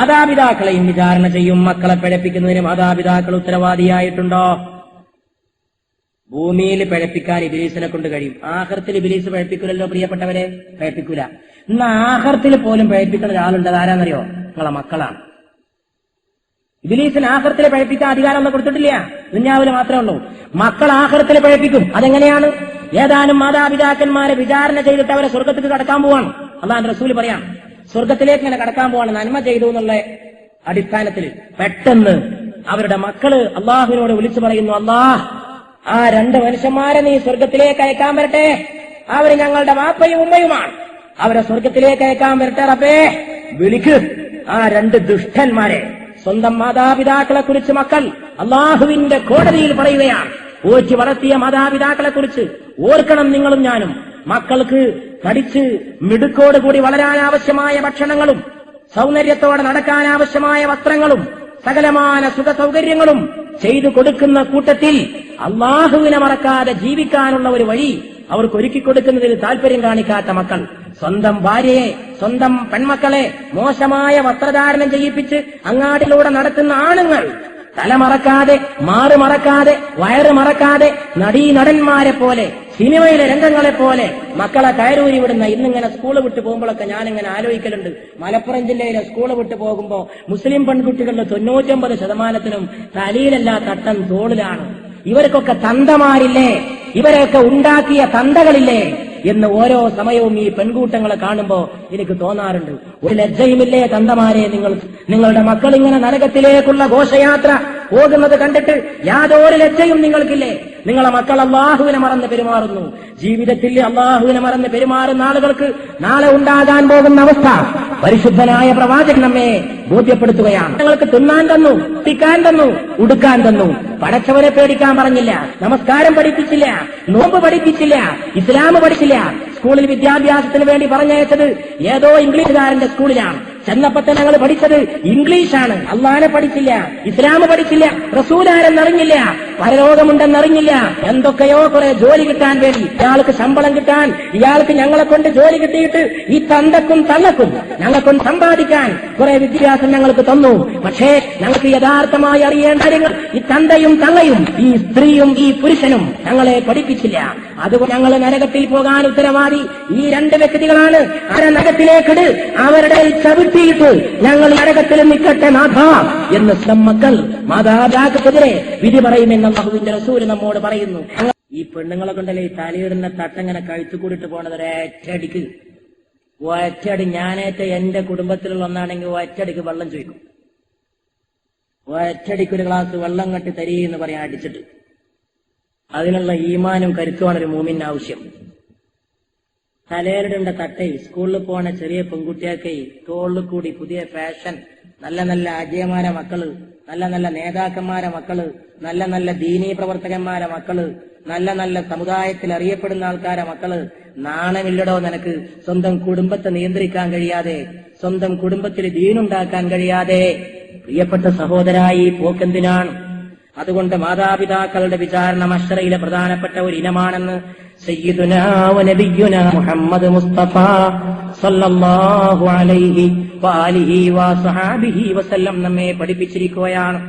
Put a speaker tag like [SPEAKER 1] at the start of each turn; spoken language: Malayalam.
[SPEAKER 1] മാതാപിതാക്കളെയും വിചാരണ ചെയ്യും. മക്കളെ പിഴപ്പിക്കുന്നതിന് മാതാപിതാക്കൾ ഉത്തരവാദിയായിട്ടുണ്ടോ? ഭൂമിയിൽ പിഴപ്പിക്കാൻ ഇബിലീസിനെ കൊണ്ട് കഴിയും. ആഹർത്തിൽ ഇബിലീസ് പിഴപ്പിക്കില്ലല്ലോ പ്രിയപ്പെട്ടവരെ? പിഴപ്പിക്കൂല. ഇന്ന് ആഹർത്തിൽ പോലും പിഴപ്പിക്കുന്ന ഒരാളുണ്ട്. ആരാന്നറിയോ? നിങ്ങളെ മക്കളാണ്. ഇബിലീസിന് ആഹർത്തിൽ പഴപ്പിക്കാൻ അധികാരം ഒന്നും കൊടുത്തിട്ടില്ല. ദുഞ്ഞാവിൽ മാത്രമേ ഉള്ളൂ. മക്കൾ ആഹർത്തിൽ പഴപ്പിക്കും. അതെങ്ങനെയാണ്? ഏതാനും മാതാപിതാക്കന്മാരെ വിചാരണ ചെയ്തിട്ട് അവരെ സ്വർഗത്തേക്ക് കടക്കാൻ പോവാണ്. അള്ളാഹ് റസൂൽ പറയാം. സ്വർഗത്തിലേക്ക് ഇങ്ങനെ കടക്കാൻ പോവാണ്. നന്മ ചെയ്തു എന്നുള്ള അടിസ്ഥാനത്തിൽ പെട്ടെന്ന് അവരുടെ മക്കൾ അള്ളാഹുവിനോട് വിളിച്ചു പറയുന്നു അള്ളാഹ് ആ രണ്ട് മനുഷ്യന്മാരെ നീ സ്വർഗത്തിലേക്ക് അയക്കാൻ വരട്ടെ. അവർ ഞങ്ങളുടെ വാപ്പയും ഉമ്മയുമാണ്. അവരെ സ്വർഗത്തിലേക്ക് അയക്കാൻ വരട്ടെ റബ്ബേ. വിളിക്ക്. ആ രണ്ട് ദുഷ്ടന്മാരെ സ്വന്തം മാതാപിതാക്കളെ കുറിച്ച് മക്കൾ അള്ളാഹുവിന്റെ കോടതിയിൽ പറയുകയാണ്. ഓച്ചു വളർത്തിയ മാതാപിതാക്കളെ കുറിച്ച് ഓർക്കണം നിങ്ങളും ഞാനും. മക്കൾക്ക് പഠിച്ച് മിടുക്കോട് കൂടി വളരാൻ ആവശ്യമായ ഭക്ഷണങ്ങളും സൗന്ദര്യത്തോടെ നടക്കാൻ ആവശ്യമായ വസ്ത്രങ്ങളും സകലമാന സുഖ സൗകര്യങ്ങളും ചെയ്തു കൊടുക്കുന്ന കൂട്ടത്തിൽ അള്ളാഹുവിനെ മറക്കാതെ ജീവിക്കാനുള്ള ഒരു വഴി അവർക്ക് ഒരുക്കി കൊടുക്കുന്നതിൽ താല്പര്യം കാണിക്കാത്ത മക്കൾ സ്വന്തം ഭാര്യയെ സ്വന്തം പെൺമക്കളെ മോശമായ വസ്ത്രധാരണം ചെയ്യിപ്പിച്ച് അങ്ങാടിലൂടെ നടത്തുന്ന ആണുങ്ങൾ. തല മറക്കാതെ മാറ് മറക്കാതെ വയറ് മറക്കാതെ നടീനടന്മാരെ പോലെ സിനിമയിലെ രംഗങ്ങളെ പോലെ മക്കളെ കയറൂരി വിടുന്ന ഇന്നിങ്ങനെ സ്കൂൾ വിട്ട് പോകുമ്പോഴൊക്കെ ഞാനിങ്ങനെ ആലോചിക്കലുണ്ട്. മലപ്പുറം ജില്ലയിലെ സ്കൂൾ വിട്ട് പോകുമ്പോൾ മുസ്ലിം പെൺകുട്ടികളുടെ തൊണ്ണൂറ്റൊമ്പത് ശതമാനത്തിനും തലയിലല്ല തട്ടം തോളിലാണ്. ഇവർക്കൊക്കെ തന്തമാരില്ലേ? ഇവരെയൊക്കെ ഉണ്ടാക്കിയ തന്തകളില്ലേ? എന്ന് ഓരോ സമയവും ഈ പെൺകൂട്ടങ്ങളെ കാണുമ്പോൾ എനിക്ക് തോന്നാറുണ്ട്. ഒരു ലജ്ജയുമില്ലേ തന്തമാരെ? നിങ്ങൾ നിങ്ങളുടെ മക്കൾ ഇങ്ങനെ നരകത്തിലേക്കുള്ള ഘോഷയാത്ര പോകുന്നത് കണ്ടിട്ട് യാതൊരു ലജ്ജയും നിങ്ങൾക്കില്ലേ? നിങ്ങളെ മക്കൾ അള്ളാഹുവിനെ മറന്ന് പെരുമാറുന്നു. ജീവിതത്തിൽ അള്ളാഹുവിനെ മറന്ന് പെരുമാറുന്ന ആളുകൾക്ക് നാളെ ഉണ്ടാകാൻ പോകുന്ന അവസ്ഥ പരിശുദ്ധനായ പ്രവാചകൻ നമ്മെ ബോധ്യപ്പെടുത്തുകയാണ്. ഞങ്ങൾക്ക് തിന്നാൻ തന്നു കുട്ടിക്കാൻ തന്നു ഉടുക്കാൻ തന്നു. പടച്ചവരെ പേടിക്കാൻ പറഞ്ഞില്ല. നമസ്കാരം പഠിപ്പിച്ചില്ല നോമ്പ് പഠിപ്പിച്ചില്ല ഇസ്ലാം പഠിച്ചില്ല. സ്കൂളിൽ വിദ്യാഭ്യാസത്തിന് വേണ്ടി പറഞ്ഞയച്ചത് ഏതോ ഇംഗ്ലീഷുകാരന്റെ സ്കൂളിലാണ്. ചെന്നപ്പോ തന്നെ ഞങ്ങൾ പഠിച്ചത് ഇംഗ്ലീഷാണ്. അള്ളാനെ പഠിച്ചില്ല ഇസ്ലാം പഠിച്ചില്ല റസൂലാരെന്നറിഞ്ഞില്ല പരലോകമുണ്ടെന്നറിഞ്ഞില്ല. എന്തൊക്കെയോ കുറെ ജോലി കിട്ടാൻ വേണ്ടി ഇയാൾക്ക് ശമ്പളം കിട്ടാൻ ഇയാൾക്ക് ഞങ്ങളെ കൊണ്ട് ജോലി കിട്ടിയിട്ട് ഈ തന്തക്കും തള്ളക്കും ഞങ്ങളെ കൊണ്ട് സമ്പാദിക്കാൻ കുറെ വിദ്യാഭ്യാസം ഞങ്ങൾക്ക് തന്നു. പക്ഷേ ഞങ്ങൾക്ക് യഥാർത്ഥമായി അറിയേണ്ട കാര്യങ്ങൾ ഈ തന്തയും തള്ളയും ഈ സ്ത്രീയും ഈ പുരുഷനും ഞങ്ങളെ പഠിപ്പിച്ചില്ല. അതുകൊണ്ട് ഞങ്ങൾ നരകത്തിൽ പോകാൻ ഉത്തരവാദി. ഈ രണ്ട് വ്യക്തികളാണ് ആ നരകത്തിലേക്കിട് അവരുടെ ചവിട്ടിയിട്ട് ഞങ്ങൾ നരകത്തിൽ നിൽക്കട്ടെ നാഥ എന്ന് മക്കൾ മാതാപിതാക്കൾക്കെതിരെ വിധി പറയുമെന്ന് ബഹുവിന്റെ റസൂര് നമ്മോട് പറയുന്നു. ഈ പെണ്ണുങ്ങളെ കൊണ്ടല്ലേ ഈ തലയിടുന്ന തട്ടങ്ങനെ കഴിച്ചുകൂടിട്ട് പോണത്? ഒരേറ്റടിക്ക് ഒറ്റടി ഞാനേറ്റ എന്റെ കുടുംബത്തിലുള്ള ഒന്നാണെങ്കിൽ ഒറ്റടിക്ക് വെള്ളം ചോദിക്കും. ഒറ്റടിക്ക് ഒരു ഗ്ലാസ് വെള്ളം കെട്ടി തരീ എന്ന് പറയാൻ അടിച്ചിട്ട്. അതിനുള്ള ഈമാനും കരുത്തുമാണ് ഒരു മൂമിന് ആവശ്യം. തലയിലിടേണ്ട തട്ടൈ സ്കൂളിൽ പോണ ചെറിയ പെൺകുട്ടിയൊക്കെ തോളിൽ കൂടി പുതിയ ഫാഷൻ നല്ല നല്ല അജയമാരെ മക്കൾ നല്ല നല്ല നേതാക്കന്മാരെ മക്കൾ നല്ല നല്ല ദീനീ പ്രവർത്തകന്മാരെ മക്കൾ നല്ല നല്ല സമുദായത്തിൽ അറിയപ്പെടുന്ന ആൾക്കാരെ മക്കൾ നാണമില്ലടോ നിനക്ക്. സ്വന്തം കുടുംബത്തെ നിയന്ത്രിക്കാൻ കഴിയാതെ സ്വന്തം കുടുംബത്തിൽ ദീനുണ്ടാക്കാൻ കഴിയാതെ. പ്രിയപ്പെട്ട സഹോദരായി പോക്കെന്തിനാണ്? അതുകൊണ്ട് മാതാപിതാക്കളുടെ വിചാരണ മഷറയിലെ പ്രധാനപ്പെട്ട ഒരു ഇനമാണെന്ന് സയ്യിദുനാ മുഹമ്മദ് മുസ്തഫ സല്ലല്ലാഹു അലൈഹി വസഹാബിഹി വസല്ലം നമ്മെ പഠിപ്പിച്ചിരിക്കുകയാണ്.